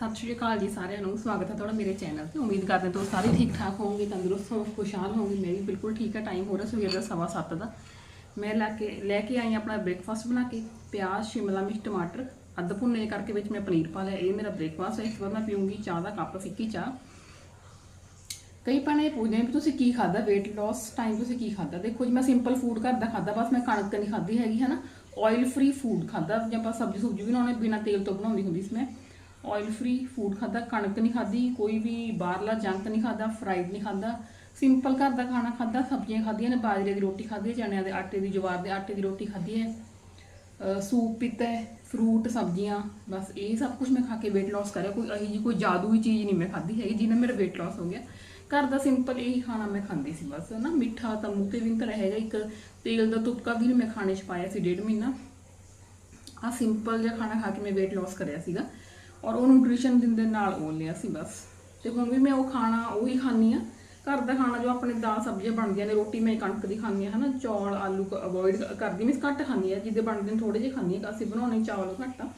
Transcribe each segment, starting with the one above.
ਸਤਿ ਸ਼੍ਰੀ ਅਕਾਲ ਜੀ ਸਾਰਿਆਂ ਨੂੰ। ਸਵਾਗਤ ਹੈ ਤੁਹਾਡਾ ਮੇਰੇ ਚੈਨਲ ਤੇ। ਉਮੀਦ ਕਰਦੇ ਹਾਂ ਤੁਸੀਂ ਸਾਰੇ ਠੀਕ ਠਾਕ ਹੋਵੋਗੇ, ਤੰਦਰੁਸਤ ਹੋ ਖੁਸ਼ਹਾਲ ਹੋਵੋਗੇ। ਮੈਂ ਵੀ ਬਿਲਕੁਲ ਠੀਕ ਹੈ। ਟਾਈਮ ਹੋ ਰਿਹਾ ਸਵੇਰ ਦਾ ਸਵਾ ਸੱਤ ਦਾ। ਮੈਂ ਲੈ ਕੇ ਲੈ ਕੇ ਆਈ ਆਪਣਾ ਬ੍ਰੇਕਫਾਸਟ ਬਣਾ ਕੇ। ਪਿਆਜ਼, ਸ਼ਿਮਲਾ ਮਿਰਚ, ਟਮਾਟਰ, ਅੱਧ ਭੁੰਨੇ ਕਰਕੇ ਵਿੱਚ ਮੈਂ ਪਨੀਰ ਪਾ ਲਿਆ। ਇਹ ਮੇਰਾ ਬ੍ਰੇਕਫਾਸਟ ਹੈ। ਇਸ ਤੋਂ ਬਾਅਦ ਮੈਂ ਪੀਊਂਗੀ ਚਾਹ ਦਾ ਕੱਪ, ਫਿੱਕੀ ਚਾਹ। ਕਈ ਪਾਣੇ ਪੁੱਛਦੇ ਵੀ ਤੁਸੀਂ ਕੀ ਖਾਦਾ weight loss ਟਾਈਮ ਤੁਸੀਂ ਕੀ ਖਾਦਾ ਦੇਖੋ ਜੀ, ਮੈਂ ਸਿੰਪਲ ਫੂਡ ਘਰ ਦਾ ਖਾਦਾ ਬਸ ਮੈਂ ਕਣਕ ਨਹੀਂ ਖਾਦੀ ਹੈਗੀ ਹੈ ਨਾ ਆਇਲ ਫ੍ਰੀ ਫੂਡ ਖਾਦਾ ਜੇ ਆਪਾਂ ਸਬਜ਼ੀ ਸੁਬਜ਼ੀ ਵੀ ਬਣਾਉਣੇ ਬਿਨਾ ਤੇਲ ਤੋਂ ਬਣਾਉਂਦੀ ਹੁੰਦੀ ਸੀ ਮੈਂ। ਆਇਲ ਫ੍ਰੀ ਫੂਡ ਖਾਦਾ ਕਣਕ ਨਹੀਂ ਖਾਦੀ ਕੋਈ ਵੀ ਬਾਹਰਲਾ ਜੰਕ ਨਹੀਂ ਖਾਦਾ ਫਰਾਈਡ ਨਹੀਂ ਖਾਦਾ ਸਿੰਪਲ ਘਰ ਦਾ ਖਾਣਾ ਖਾਦਾ ਸਬਜ਼ੀਆਂ ਖਾਧੀਆਂ ਨੇ, ਬਾਜਰੇ ਦੀ ਰੋਟੀ ਖਾਧੀ, ਚਣਿਆਂ ਦੇ ਆਟੇ ਦੀ, ਜਵਾਰ ਦੇ ਆਟੇ ਦੀ ਰੋਟੀ ਖਾਧੀ ਹੈ ਸੂਪ ਪੀਤਾ ਹੈ ਫਰੂਟ ਸਬਜ਼ੀਆਂ, ਬਸ ਇਹ ਸਭ ਕੁਝ ਮੈਂ ਖਾ ਕੇ weight loss ਕਰਿਆ, ਕੋਈ ਅਹੀ ਜੀ ਕੋਈ ਜਾਦੂਈ ਚੀਜ਼ ਨਹੀਂ ਮੈਂ ਖਾਧੀ ਹੈਗੀ, ਜਿਹਨਾਂ ਮੇਰਾ weight loss ਹੋ ਗਿਆ। ਘਰ ਦਾ ਸਿੰਪਲ ਇਹੀ ਖਾਣਾ ਮੈਂ ਖਾਂਦੀ ਸੀ, ਬਸ ਨਾ ਮਿੱਠਾ ਤਾਂ ਮੂੰਹ ਤੇ ਵੀ ਨਹੀਂ ਤਾਂ ਹੈਗਾ ਇੱਕ ਤੇਲ ਦਾ ਤੁਪਕਾ ਵੀ ਨੀ ਮੈਂ ਖਾਣੇ 'ਚ ਪਾਇਆ ਸੀ ਡੇਢ ਮਹੀਨਾ। ਆ ਸਿੰਪਲ ਜਿਹਾ ਖਾਣਾ ਖਾ ਕੇ ਮੈਂ weight loss ਕਰਿਆ ਸੀਗਾ। ਔਰ ਉਹ ਨਿਊਟ੍ਰੀਸ਼ਨ ਦਿੰਦੇ ਨਾਲ ਉਹ ਲਿਆ ਸੀ ਬਸ। ਤੇ ਹੁਣ ਵੀ ਮੈਂ ਉਹ ਖਾਣਾ ਉਹੀ ਖਾਂਦੀ ਆ ਘਰ ਦਾ ਖਾਣਾ ਜੋ ਆਪਣੇ ਦਾਲ ਸਬਜ਼ੀਆਂ ਬਣਦੀਆਂ ਨੇ, ਰੋਟੀ ਮੈਂ ਕਣਕ ਦੀ ਖਾਂਦੀ ਆ ਹਨਾ, ਚੌਲ, ਆਲੂ ਅਵੋਇਡ ਕਰਦੀ ਮੈਂ ਘੱਟ ਖਾਂਦੀ ਆ ਜਿਹਦੇ ਬਣਦੇ ਨੇ ਥੋੜੇ ਜਿਹੇ ਖਾਂਦੀ ਆ ਅਸੀਂ ਬਣਾਉਣੇ ਚਾਵਲ ਘੱਟ ਆ।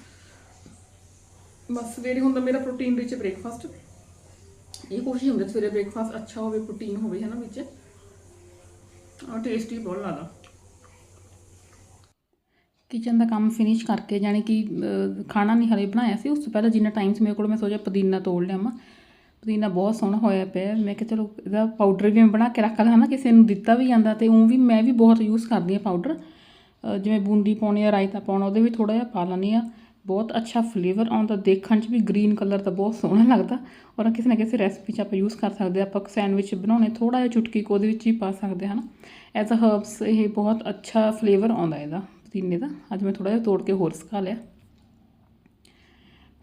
ਬਸ ਸਵੇਰੇ ਹੁੰਦਾ ਮੇਰਾ ਪ੍ਰੋਟੀਨ ਰਿਚ ਬ੍ਰੇਕਫਾਸਟ ਇਹ ਕੋਸ਼ਿਸ਼ ਹੁੰਦਾ ਸਵੇਰੇ ਬ੍ਰੇਕਫਾਸਟ ਅੱਛਾ ਹੋਵੇ ਪ੍ਰੋਟੀਨ ਹੋਵੇ, ਹਨਾ, ਵਿੱਚ। ਔਰ ਟੇਸਟੀ ਬਹੁਤ ਲੱਗਦਾ ਕਿਚਨ ਦਾ ਕੰਮ ਫਿਨਿਸ਼ ਕਰਕੇ ਜਾਣੀ ਕਿ ਖਾਣਾ ਨਹੀਂ ਹਲੇ ਬਣਾਇਆ ਸੀ, ਉਸ ਤੋਂ ਪਹਿਲਾਂ ਜਿੰਨਾ ਟਾਈਮ ਸੀ ਮੇਰੇ ਕੋਲ, ਮੈਂ ਸੋਚਿਆ ਪੁਦੀਨਾ ਤੋੜ ਲਿਆ ਮੈਂ ਪੁਦੀਨਾ ਬਹੁਤ ਸੋਹਣਾ ਹੋਇਆ ਪਿਆ ਮੈਂ ਕਿਹਾ ਚਲੋ, ਇਹਦਾ ਪਾਊਡਰ ਵੀ ਮੈਂ ਬਣਾ ਕੇ ਰੱਖ ਲਾਂ ਨਾ ਕਿਸੇ ਨੂੰ ਦਿੱਤਾ ਵੀ ਜਾਂਦਾ ਤੇ ਉਹ ਵੀ ਮੈਂ ਵੀ ਬਹੁਤ ਯੂਜ਼ ਕਰਦੀ ਹਾਂ ਪਾਊਡਰ ਜਿਵੇਂ ਬੂੰਦੀ ਪਾਉਣੀ ਆ, ਰਾਇਤਾ ਪਾਉਣਾ, ਉਹਦੇ ਵੀ ਥੋੜਾ ਜਿਹਾ ਪਾ ਲੈਂਦੀ ਆ ਬਹੁਤ ਅੱਛਾ ਫਲੇਵਰ ਆਉਂਦਾ ਦੇਖਣ 'ਚ ਵੀ ਗ੍ਰੀਨ ਕਲਰ ਦਾ ਬਹੁਤ ਸੋਹਣਾ ਲੱਗਦਾ। ਔਰ ਕਿਸੇ ਨਾ ਕਿਸੇ ਰੈਸਪੀ 'ਚ ਆਪਾਂ ਯੂਜ਼ ਕਰ ਸਕਦੇ ਹਾਂ, ਆਪਾਂ ਸੈਂਡਵਿਚ ਬਣਾਉਣੇ ਥੋੜਾ ਜਿਹਾ ਚੁਟਕੀ ਕੋ ਉਹਦੇ ਵਿੱਚ ਹੀ ਪਾ ਸਕਦੇ ਹਾਂ ਐਜ਼ ਅ ਹਰਬਸ ਇਹ ਬਹੁਤ ਅੱਛਾ ਫਲੇਵਰ ਆਉਂਦਾ ਇਹਦਾ। ਪੁਦੀਨੇ ਦਾ ਅੱਜ ਮੈਂ ਥੋੜਾ ਜਿਹਾ ਤੋੜ ਕੇ ਹੋਰ ਸੁਕਾ ਲਿਆ।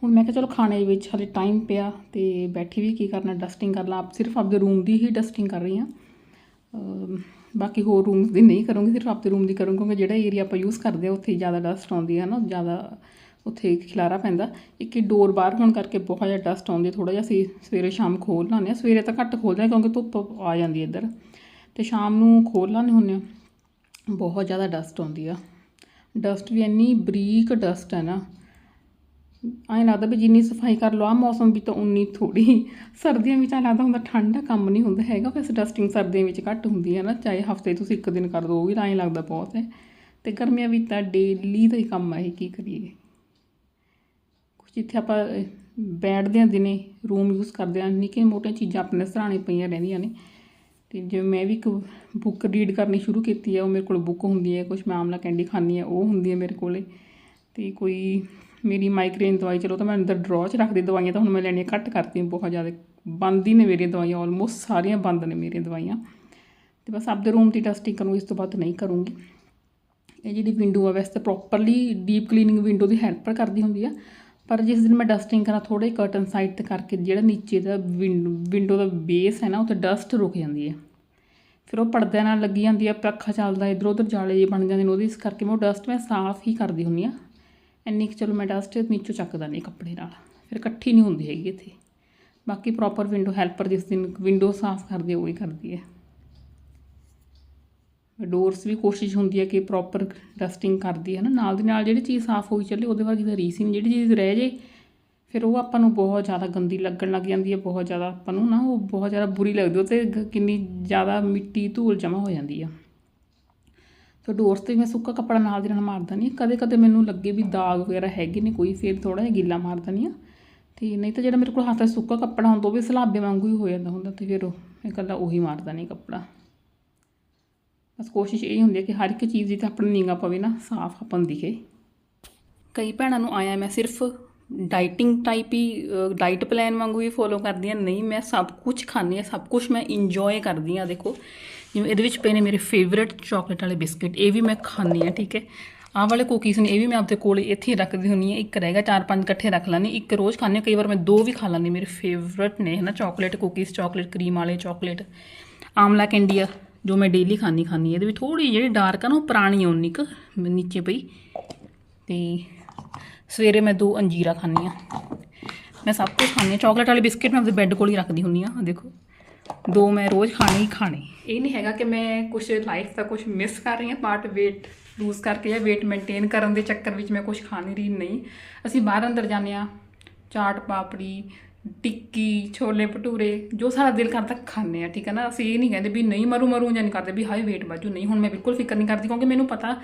ਹੁਣ ਮੈਂ ਕਿਹਾ ਚਲੋ ਖਾਣੇ ਵਿੱਚ ਹਲੇ ਟਾਈਮ ਪਿਆ ਤੇ ਬੈਠੀ ਵੀ ਕੀ ਕਰਨਾ ਡਸਟਿੰਗ ਕਰ ਲਾਂ। ਆਪ ਸਿਰਫ ਆਪਦੇ ਰੂਮ ਦੀ ਹੀ ਡਸਟਿੰਗ ਕਰ ਰਹੀ ਹਾਂ। ਬਾਕੀ ਹੋਰ ਰੂਮਸ ਦੀ ਨਹੀਂ ਕਰੂੰਗੀ, ਸਿਰਫ ਆਪਦੇ ਰੂਮ ਦੀ ਕਰੂੰਗੀ ਕਿਉਂਕਿ ਜਿਹੜਾ ਏਰੀਆ ਆਪਾਂ ਯੂਜ਼ ਕਰਦੇ ਆ ਉੱਥੇ ਜ਼ਿਆਦਾ ਡਸਟ ਆਉਂਦੀ ਹੈ ਨਾ, ਜ਼ਿਆਦਾ ਉੱਥੇ ਖਿਲਾਰਾ ਪੈਂਦਾ। ਇੱਕ ਹੀ ਡੋਰ ਬਾਹਰ ਹੋਣ ਕਰਕੇ ਬਹੁਤ ਜ਼ਿਆਦਾ ਡਸਟ ਆਉਂਦੀ ਥੋੜਾ ਜਿਹਾ ਅਸੀਂ ਸਵੇਰੇ ਸ਼ਾਮ ਖੋਲ ਲਾਉਂਦੇ ਹਾਂ। ਸਵੇਰੇ ਤਾਂ ਘੱਟ ਖੋਲਦੇ ਹਾਂ, ਕਿਉਂਕਿ ਧੁੱਪ ਆ ਜਾਂਦੀ ਹੈ ਇੱਧਰ। ਤੇ ਸ਼ਾਮ ਨੂੰ ਖੋਲ ਲਾਉਂਦੇ ਹੁੰਦੇ ਹਾਂ। ਬਹੁਤ ਜ਼ਿਆਦਾ ਡਸਟ ਆਉਂਦੀ ਆ। ਡਸਟ ਵੀ ਇੰਨੀ ਬਰੀਕ ਡਸਟ ਹੈ ਨਾ, ਐਂ ਲੱਗਦਾ ਵੀ ਜਿੰਨੀ ਸਫ਼ਾਈ ਕਰ ਲਓ ਆ ਮੌਸਮ ਵੀ ਤਾਂ ਉਨੀ ਥੋੜੀ ਸਰਦੀਆਂ ਵਿੱਚ ਐਂ ਲੱਗਦਾ ਹੁੰਦਾ ਠੰਡਾ ਕੰਮ ਨਹੀਂ ਹੁੰਦਾ ਹੈਗਾ, ਵੈਸੇ ਡਸਟਿੰਗ ਸਰਦੀਆਂ ਵਿੱਚ ਘੱਟ ਹੁੰਦੀ ਹੈ ਨਾ, ਚਾਹੇ ਹਫ਼ਤੇ ਤੁਸੀਂ ਇੱਕ ਦਿਨ ਕਰ ਦੋ, ਉਹ ਵੀ ਤਾਂ ਐਂ ਲੱਗਦਾ ਬਹੁਤ ਹੈ। ਤੇ ਗਰਮੀਆਂ ਵਿੱਚ ਤਾਂ ਡੇਲੀ ਦਾ ਹੀ ਕੰਮ ਹੈ ਇਹ, ਕੀ ਕਰੀਏ। ਕੁਝ ਇੱਥੇ ਆਪਾਂ ਬੈਠਦੇ ਹਾਂ ਦਿਨੇ ਰੂਮ ਯੂਜ਼ ਕਰਦੇ ਹਾਂ ਨਿੱਕੀਆਂ ਮੋਟੀਆਂ ਚੀਜ਼ਾਂ ਆਪਣੇ ਸਰਾਣੇ ਪਈਆਂ ਰਹਿੰਦੀਆਂ ਨੇ। ਤੇ ਜਿਵੇਂ ਮੈਂ ਵੀ ਇੱਕ ਬੁੱਕ ਰੀਡ ਕਰਨੀ ਸ਼ੁਰੂ ਕੀਤੀ ਹੈ, ਉਹ ਮੇਰੇ ਕੋਲ ਬੁੱਕ ਹੁੰਦੀ ਹੈ ਕੁਝ ਮੈਂ ਆਮਲਾ ਕੈਂਡੀ ਖਾਂਦੀ ਹੈ, ਉਹ ਹੁੰਦੀ ਹੈ ਮੇਰੇ ਕੋਲੇ। ਤੇ ਕੋਈ ਮੇਰੀ ਮਾਈਗ੍ਰੇਨ ਦਵਾਈ, ਚਲੋ ਤਾਂ ਮੈਂ ਅੰਦਰ ਡਰਾਅ 'ਚ ਰੱਖਦੀ ਦਵਾਈਆਂ ਤਾਂ ਹੁਣ ਮੈਂ ਲੈਣੀਆਂ ਘੱਟ ਕਰਤੀਆਂ ਬਹੁਤ ਜ਼ਿਆਦਾ ਬੰਦ ਹੀ ਨੇ ਮੇਰੀਆਂ ਦਵਾਈਆਂ ਆਲਮੋਸਟ ਸਾਰੀਆਂ ਬੰਦ ਨੇ ਮੇਰੀਆਂ ਦਵਾਈਆਂ। ਤੇ ਬਸ ਆਪਦੇ ਰੂਮ ਦੀ ਟੈਸਟਿੰਗ ਕਰੂੰ, ਇਸ ਤੋਂ ਬਾਅਦ ਨਹੀਂ ਕਰੂੰਗੀ। ਇਹ ਜਿਹੜੀ ਵਿੰਡੋ ਆ, ਵੈਸੇ ਤਾਂ ਪ੍ਰੋਪਰਲੀ ਡੀਪ ਕਲੀਨਿੰਗ ਵਿੰਡੋ ਦੀ ਹੈਲਪ ਕਰਦੀ ਹੁੰਦੀ ਆ ਪਰ ਜਿਸ ਦਿਨ ਮੈਂ ਡਸਟਿੰਗ ਕਰਾਂ ਥੋੜੇ ਕਰਟਨ ਸਾਈਡ ਤੇ ਕਰਕੇ ਜਿਹੜਾ ਨੀਚੇ ਦਾ ਵਿੰਡੋ ਦਾ ਬੇਸ ਹੈ ਨਾ, ਉੱਥੇ ਡਸਟ ਰੁਕ ਜਾਂਦੀ ਹੈ। ਫਿਰ ਉਹ ਪਰਦਿਆਂ ਨਾਲ ਲੱਗੀ ਜਾਂਦੀ ਆ ਪੱਖਾ ਚੱਲਦਾ ਇਧਰ ਉਧਰ ਜਾਲੇ ਜਿਹੇ ਬਣ ਜਾਂਦੇ ਨੇ, ਉਹਦੇ ਇਸ ਕਰਕੇ ਮੈਂ ਉਹ ਡਸਟ ਮੈਂ ਸਾਫ਼ ਹੀ ਕਰਦੀ ਹੁੰਦੀ ਆ ਇੰਨੀ ਕੁ ਚਲੋ ਮੈਂ ਡਸਟ ਨੀਚੋਂ ਚੱਕਦਾ ਨਹੀਂ ਕੱਪੜੇ ਨਾਲ। ਫਿਰ ਇਕੱਠੀ ਨਹੀਂ ਹੁੰਦੀ ਹੈਗੀ ਇੱਥੇ। ਬਾਕੀ ਪ੍ਰੋਪਰ ਵਿੰਡੋ ਹੈਲਪਰ ਜਿਸ ਦਿਨ ਵਿੰਡੋ ਸਾਫ਼ ਕਰਦੀ ਹੈ ਉਹ ਹੀ ਕਰਦੀ ਹੈ। ਡੋਰਸ ਵੀ ਕੋਸ਼ਿਸ਼ ਹੁੰਦੀ ਹੈ ਕਿ ਪ੍ਰੋਪਰ ਡਸਟਿੰਗ ਕਰਦੀ ਹੈ ਨਾ। ਨਾਲ ਦੀ ਨਾਲ ਜਿਹੜੀ ਚੀਜ਼ ਸਾਫ਼ ਹੋਈ ਚੱਲੇ, ਉਹਦੇ ਵਰਗੀ ਤਾਂ ਰੀਸ ਹੀ ਨਹੀਂ। ਜਿਹੜੀ ਚੀਜ਼ ਰਹਿ ਜੇ, ਫਿਰ ਉਹ ਆਪਾਂ ਨੂੰ ਬਹੁਤ ਜ਼ਿਆਦਾ ਗੰਦੀ ਲੱਗਣ ਲੱਗ ਜਾਂਦੀ ਹੈ ਬਹੁਤ ਜ਼ਿਆਦਾ ਆਪਾਂ ਨੂੰ ਨਾ, ਉਹ ਬਹੁਤ ਜ਼ਿਆਦਾ ਬੁਰੀ ਲੱਗਦੀ ਉਹ ਤੇ ਗ- ਕਿੰਨੀ ਜ਼ਿਆਦਾ ਮਿੱਟੀ ਧੂਲ ਜਮ੍ਹਾਂ ਹੋ ਜਾਂਦੀ ਆ। ਸੋ ਡੋਰਸ ਤੇ ਮੈਂ ਸੁੱਕਾ ਕੱਪੜਾ ਨਾਲ ਦੀ ਨਾਲ ਮਾਰਦਾ ਨਹੀਂ ਕਦੇ ਕਦੇ ਮੈਨੂੰ ਲੱਗੇ ਵੀ ਦਾਗ ਵਗੈਰਾ ਹੈਗੇ ਨੇ ਕੋਈ, ਫਿਰ ਥੋੜਾ ਜਿਹਾ ਗਿੱਲਾ ਮਾਰਦਾ ਨਹੀਂ ਆ। ਤੇ ਨਹੀਂ ਤਾਂ ਜਿਹੜਾ ਮੇਰੇ ਕੋਲ ਹੱਥ 'ਚ ਸੁੱਕਾ ਕੱਪੜਾ ਹੁੰਦਾ, ਉਹ ਵੀ ਸਲਾਬੇ ਵਾਂਗੂ ਹੀ ਹੋ ਜਾਂਦਾ ਹੁੰਦਾ, ਤੇ ਫਿਰ ਉਹ ਮੈਂ ਇਕੱਲਾ ਉਹੀ ਮਾਰਦਾ ਨਹੀਂ ਕੱਪੜਾ। ਬਸ ਕੋਸ਼ਿਸ਼ ਇਹ ਹੁੰਦੀ ਹੈ ਕਿ ਹਰ ਇੱਕ ਚੀਜ਼ ਜਿੱਥੇ ਆਪਣੀ ਨਿਗਾ ਪਵੇ ਨਾ, ਸਾਫ਼ ਆਪਾਂ ਨੂੰ ਦਿਖੇ। ਕਈ ਭੈਣਾਂ ਨੂੰ ਆਇਆ ਮੈਂ ਸਿਰਫ ਡਾਈਟਿੰਗ ਟਾਈਪ ਹੀ ਡਾਈਟ ਪਲਾਨ ਵਾਂਗੂ ਹੀ ਫੋਲੋ ਕਰਦੀ ਹਾਂ। ਨਹੀਂ, ਮੈਂ ਸਭ ਕੁਝ ਖਾਂਦੀ ਹਾਂ, ਸਭ ਕੁਝ ਮੈਂ ਇੰਜੋਏ ਕਰਦੀ ਹਾਂ, ਦੇਖੋ। ਜਿਵੇਂ ਇਹਦੇ ਵਿੱਚ ਪਏ ਨੇ ਮੇਰੇ ਫੇਵਰਿਟ ਚਾਕਲੇਟ ਵਾਲੇ ਬਿਸਕਿਟ ਇਹ ਵੀ ਮੈਂ ਖਾਂਦੀ ਹਾਂ, ਠੀਕ ਹੈ। ਆਹ ਵਾਲੇ ਕੁਕੀਜ਼ ਨੇ, ਇਹ ਵੀ ਮੈਂ ਆਪਦੇ ਕੋਲ ਇੱਥੇ ਹੀ ਰੱਖਦੀ ਹੁੰਦੀ ਹਾਂ। ਇੱਕ ਰਹੇਗਾ ਚਾਰ ਪੰਜ ਇਕੱਠੇ ਰੱਖ ਲੈਂਦੀ ਇੱਕ ਰੋਜ਼ ਖਾਂਦੀ ਹਾਂ, ਕਈ ਵਾਰ ਮੈਂ ਦੋ ਵੀ ਖਾ ਲੈਂਦੀ ਮੇਰੇ ਫੇਵਰਿਟ ਨੇ, ਹੈ ਨਾ ਚਾਕਲੇਟ ਕੁਕੀਜ਼ ਚਾਕਲੇਟ ਕਰੀਮ ਵਾਲੇ ਚਾਕਲੇਟ ਆਮਲਾ ਕੈਂਡੀ ਆ ਜੋ ਮੈਂ ਡੇਲੀ ਖਾਂਦੀ ਖਾਂਦੀ ਇਹਦੇ ਵਿੱਚ ਥੋੜੀ ਜਿਹੜੀ ਡਾਰਕ ਆ ਨਾ, ਉਹ ਪੁਰਾਣੀ ਆ ਉਨੀ ਕੁ ਨੀਚੇ ਪਈ। ਤੇ ਸਵੇਰੇ ਮੈਂ ਦੋ ਅੰਜੀਰਾ ਖਾਂਦੀ ਆ ਮੈਂ ਸਭ ਕੁਝ ਖਾਂਦੀ ਆ ਚਾਕਲੇਟ ਵਾਲੇ ਬਿਸਕਿਟ ਮੈਂ ਆਪਣੇ ਬੈੱਡ ਕੋਲ ਹੀ ਰੱਖਦੀ ਹੁੰਦੀ ਆ ਦੇਖੋ। ਦੋ ਮੈਂ ਰੋਜ਼ ਖਾਣੇ ਹੀ ਖਾਣੇ। ਇਹ ਨਹੀਂ ਹੈਗਾ ਕਿ ਮੈਂ ਕੁਝ ਲਾਈਫ ਦਾ ਕੁਝ ਮਿਸ ਕਰ ਰਹੀ ਹਾਂ ਪਾਰਟ weight ਲੂਜ਼ ਕਰਕੇ ਜਾਂ weight ਮੇਨਟੇਨ ਕਰਨ ਦੇ ਚੱਕਰ ਵਿੱਚ ਮੈਂ ਕੁਝ ਖਾ ਨਹੀਂ ਰਹੀ ਨਹੀਂ। ਅਸੀਂ ਬਾਹਰ ਅੰਦਰ ਜਾਂਦੇ ਆ ਚਾਟ, ਪਾਪੜੀ ਟਿੱਕੀ, ਛੋਲੇ ਭਟੂਰੇ, ਜੋ ਸਾਡਾ ਦਿਲ ਕਰਦਾ ਖਾਂਦੇ ਆ ਠੀਕ ਹੈ ਨਾ? ਅਸੀਂ ਇਹ ਨਹੀਂ ਕਹਿੰਦੇ ਵੀ ਨਹੀਂ ਮਰੂ ਮਰੂ ਜਾਂ ਨਹੀਂ ਕਰਦੇ ਵੀ ਹਾਈ weight ਵਾਜੂ ਨਹੀਂ, ਹੁਣ ਮੈਂ ਬਿਲਕੁਲ ਫਿਕਰ ਨਹੀਂ ਕਰਦੀ ਕਿਉਂਕਿ ਮੈਨੂੰ ਪਤਾ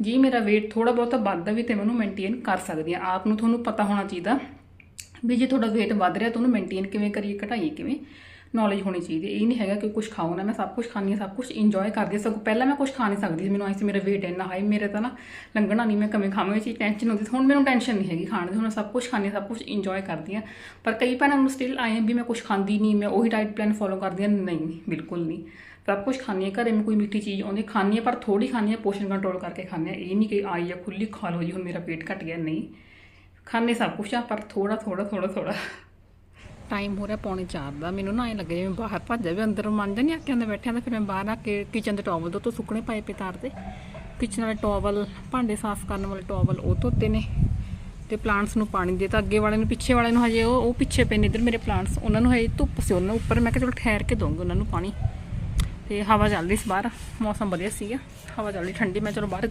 ਜੀ ਮੇਰਾ weight ਥੋੜਾ ਬਹੁਤਾ ਵੱਧਦਾ ਵੀ ਤੇ ਮੈਂ ਉਹਨੂੰ ਮੇਨਟੇਨ ਕਰ ਸਕਦੀ ਆ ਆਪ ਨੂੰ ਤੁਹਾਨੂੰ ਪਤਾ ਹੋਣਾ ਚਾਹੀਦਾ ਵੀ ਜੇ ਤੁਹਾਡਾ weight ਵੱਧ ਰਿਹਾ ਤਾਂ ਉਹਨੂੰ ਮੇਨਟੇਨ ਕਿਵੇਂ ਕਰੀਏ, ਘਟਾਈਏ ਕਿਵੇਂ? ਨੌਲੇਜ ਹੋਣੀ ਚਾਹੀਦੀ ਇਹ ਨਹੀਂ ਹੈਗਾ ਕਿ ਕੁਝ ਖਾਓ ਨਾ, ਮੈਂ ਸਭ ਕੁਝ ਖਾਂਦੀ ਹਾਂ, ਸਭ ਕੁਝ ਇੰਜੋਏ ਕਰਦੀ ਹਾਂ। ਸਗੋਂ ਪਹਿਲਾਂ ਮੈਂ ਕੁਝ ਖਾ ਨਹੀਂ ਸਕਦੀ ਸੀ। ਮੈਨੂੰ ਆਈ ਸੀ, ਮੇਰਾ weight ਇੰਨਾ ਹਾਈ ਮੇਰੇ ਤਾਂ ਨਾ ਲੰਘਣਾ ਨਹੀਂ, ਮੈਂ ਕਿਵੇਂ ਖਾਵਾਂ, ਇਹ ਚੀਜ਼ ਟੈਨਸ਼ਨ ਹੁੰਦੀ ਸੀ। ਹੁਣ ਮੈਨੂੰ ਟੈਨਸ਼ਨ ਨਹੀਂ ਹੈਗੀ ਖਾਣ ਦੀ। ਹੁਣ ਮੈਂ ਸਭ ਕੁਝ ਖਾਂਦੀ ਹਾਂ, ਸਭ ਕੁਝ ਇੰਜੋਏ ਕਰਦੀ ਹਾਂ। ਪਰ ਕਈ ਭੈਣਾਂ ਨੂੰ ਸਟਿਲ ਆਏ ਆ ਵੀ ਮੈਂ ਕੁਝ ਖਾਂਦੀ ਨਹੀਂ, ਮੈਂ ਉਹੀ ਡਾਈਟ ਪਲਾਨ ਫੋਲੋ ਕਰਦੀ ਹਾਂ। ਨਹੀਂ, ਬਿਲਕੁਲ ਨਹੀਂ। ਸਭ ਕੁਝ ਖਾਂਦੀ ਹਾਂ। ਘਰੇ ਮੈਂ ਕੋਈ ਮਿੱਠੀ ਚੀਜ਼ ਆਉਂਦੀ, ਖਾਂਦੀ ਹਾਂ, ਪਰ ਥੋੜੀ ਖਾਂਦੀ ਹਾਂ ਪੋਸ਼ਨ ਕੰਟਰੋਲ ਕਰਕੇ ਖਾਂਦੀ ਹਾਂ। ਇਹ ਨਹੀਂ ਕਿ ਆਈ ਆ ਖੁੱਲੀ ਖਾ ਲਓ ਜੀ, ਹੁਣ ਮੇਰਾ ਪੇਟ ਘਟ ਗਿਆ। ਨਹੀਂ, ਖਾਂਦੇ ਸਭ ਕੁਝ ਆ, ਪਰ ਥੋੜਾ ਥੋੜਾ ਥੋੜਾ ਥੋੜਾ ਟਾਈਮ ਹੋ ਰਿਹਾ ਪੌਣੇ 4 ਦਾ। ਮੈਨੂੰ ਨਾ ਐ ਲੱਗਿਆ ਜਿਵੇਂ ਬਾਹਰ ਭੱਜ ਵੀ ਅੰਦਰ ਮੰਨ ਜਾਂ ਨਹੀਂ ਆਕਿਆਂ ਦੇ ਬੈਠਿਆਂ ਦਾ ਫਿਰ ਮੈਂ ਬਾਹਰ ਆ ਕੇ ਕਿਚਨ ਦੇ ਟਾਵਲ ਤੋਂ ਸੁੱਕਣੇ ਪਏ ਪੇ ਤਾਰ ਤੇ। ਕਿਚਨ ਵਾਲੇ ਟਾਵਲ ਭਾਂਡੇ ਸਾਫ਼ ਕਰਨ ਵਾਲੇ ਟਾਵਲ ਉਹ ਧੋਤੇ ਨੇ ਤੇ ਪਲਾਂਟਸ ਨੂੰ ਪਾਣੀ ਦੇ ਤਾਂ ਅੱਗੇ ਵਾਲੇ ਨੂੰ, ਪਿੱਛੇ ਵਾਲੇ ਨੂੰ ਹਜੇ ਉਹ ਉਹ ਪਿੱਛੇ ਪਏ ਨੇ ਇੱਧਰ ਮੇਰੇ ਪਲਾਂਟਸ ਉਹਨਾਂ ਨੂੰ ਹਜੇ ਧੁੱਪ ਸੀ, ਉਹਨਾਂ ਉੱਪਰ ਮੈਂ ਕਿਹਾ ਚਲੋ ਠਹਿਰ ਕੇ ਦਊਂਗੀ ਉਹਨਾਂ ਨੂੰ ਪਾਣੀ। ਤੇ ਹਵਾ ਚੱਲ ਰਹੀ ਸੀ ਬਾਹਰ, ਮੌਸਮ ਵਧੀਆ ਸੀਗਾ। ਹਵਾ ਚੱਲ ਰਹੀ ਠੰਡੀ, ਮੈਂ ਚਲੋ ਬਾਹਰ